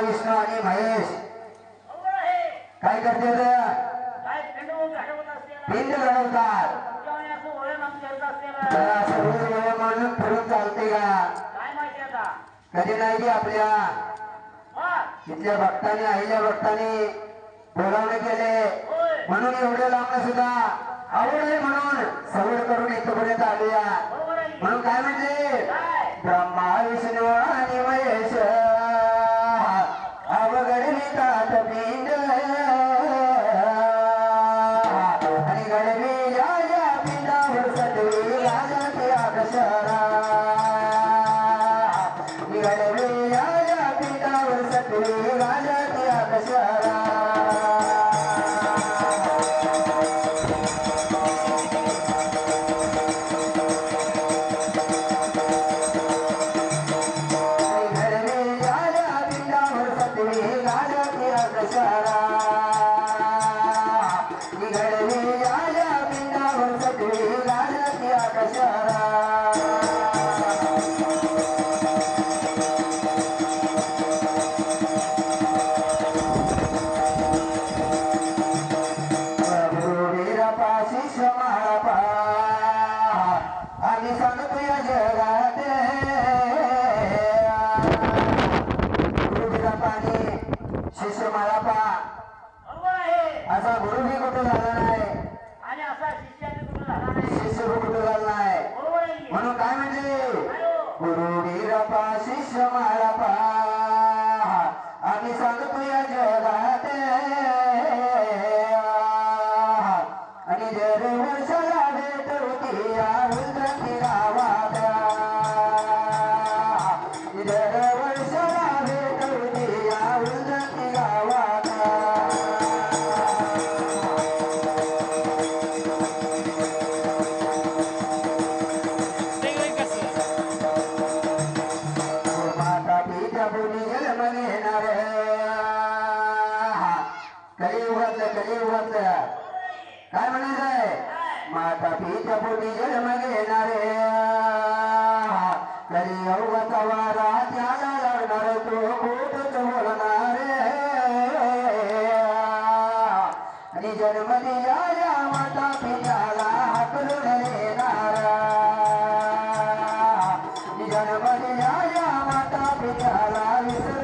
विष्णू आणि महेश. काय करते फिरून चालते का? कधी नाही आपल्या. इथल्या भक्ताने आईल्या भक्ताने बोलावणे केले. म्हणून एवढं लांब सुद्धा आवड म्हणून सवड करून इथपर्यंत आलेया. म्हणून काय म्हणते? Gracias. शिष्य बरोबर आहे. असा गुरुबी कुठं झाला नाही? आणि असा शिष्याने कुठं झाला नाही? शिष्य कुठं झाला नाही? म्हणून काय म्हणजे काय हो? गुरुवीरपा शिष्य माळापा आम्ही सांगतो या जगात आणि जन्मदिया या माता पित्याला हाकलून देणार. जन्मदिया या माता पित्याला विसर